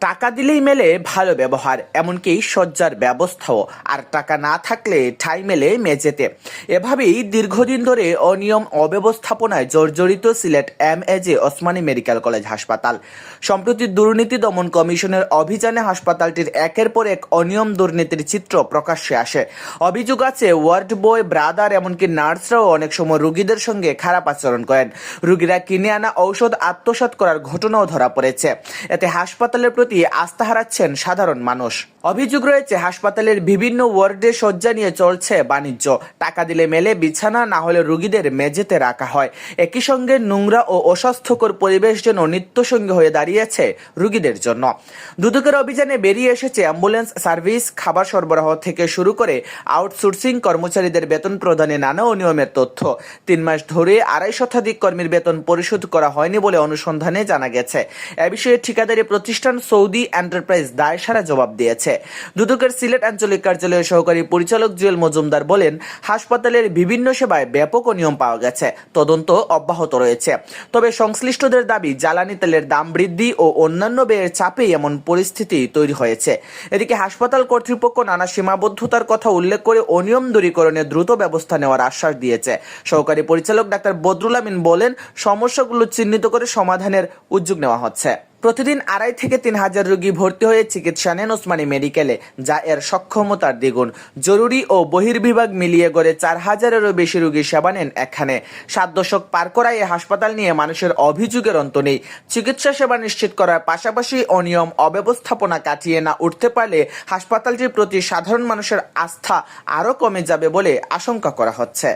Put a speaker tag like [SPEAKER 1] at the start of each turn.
[SPEAKER 1] টাকা দিলেই মেলে ভালো ব্যবহার, এমনকি শয্যার ব্যবস্থাও। আর টাকা না থাকলে ঠাই মেলে মেঝেতে। এভাবেই দীর্ঘদিন ধরে অনিয়ম অব্যবস্থাপনায় জর্জরিত Sylhet M A G Osmani medical college হাসপাতাল। সম্প্রতি দুর্নীতি দমন কমিশনের অভিযানে হাসপাতালটির একের পর এক অনিয়ম দুর্নীতির চিত্র প্রকাশ্যে আসে। অভিযোগ আছে, ওয়ার্ড বয় ব্রাদার এমনকি নার্সরাও অনেক সময় রোগীদের সঙ্গে খারাপ আচরণ করেন। রোগীরা কিনে আনা ঔষধ আত্মসাৎ করার ঘটনাও ধরা পড়েছে। এতে হাসপাতালের প্রতি আস্থা হারাচ্ছেন সাধারণ মানুষ। অভিযোগ রয়েছে, হাসপাতালের বিভিন্ন ওয়ার্ডে শয্যা নিয়ে চলছে বাণিজ্য। টাকা দিলে মেলে, বিছানা না হলে রোগীদের মেঝেতে রাখা হয়। একই সঙ্গে নোংরা ও অস্বাস্থ্যকর পরিবেশ যেন নিত্যসঙ্গী হয়ে দাঁড়িয়েছে রোগীদের জন্য। দুদকের অভিযানে বেরিয়ে এসেছে অ্যাম্বুলেন্স, সার্ভিস, খাবার সরবরাহ থেকে শুরু করে আউটসোর্সিং কর্মচারীদের বেতন প্রদানে নানা অনিয়মের তথ্য। তিন মাস ধরে আড়াই শতাধিক কর্মীর বেতন পরিশোধ করা হয়নি বলে অনুসন্ধানে জানা গেছে। এ বিষয়ে ঠিকাদারি প্রতিষ্ঠান সৌদি এন্টারপ্রাইজ দায় সারা জবাব দিয়েছে। দুদকের সিলেট আঞ্চলিক কার্যালয়ের সহকারী পরিচালক জুয়েল মজুমদার বলেন, হাসপাতালের বিভিন্ন সেবায় ব্যাপক অনিয়ম পাওয়া গেছে, তদন্ত অব্যাহত রয়েছে। তবে সংশ্লিষ্টদের দাবি, জ্বালানি তেলের দাম বৃদ্ধি ও অন্যান্য ব্যয়ের চাপে এমন পরিস্থিতি তৈরি হয়েছে। এদিকে হাসপাতাল কর্তৃপক্ষ নানা সীমাবদ্ধতার কথা উল্লেখ করে অনিয়ম দূরীকরণে দ্রুত ব্যবস্থা নেওয়ার আশ্বাস দিয়েছে। সহকারী পরিচালক ডাক্তার বদরুল আমিন বলেন, সমস্যাগুলো চিহ্নিত করে সমাধানের উদ্যোগ নেওয়া হচ্ছে। প্রতিদিন আড়াই থেকে তিন হাজার রোগী ভর্তি হয়ে চিকিৎসা নেন ওসমানী মেডিকেলে, যা এর সক্ষমতার দ্বিগুণ। জরুরি ও বহির্বিভাগ মিলিয়ে গড়ে চার হাজারেরও বেশি রোগী সেবা নেন এখানে। সাত দশক পার করায় এই হাসপাতাল নিয়ে মানুষের অভিযোগের অন্ত নেই। চিকিৎসা সেবা নিশ্চিত করার পাশাপাশি অনিয়ম, অব্যবস্থাপনা কাটিয়ে না উঠতে পারলে হাসপাতালটির প্রতি সাধারণ মানুষের আস্থা আরও কমে যাবে বলে আশঙ্কা করা হচ্ছে।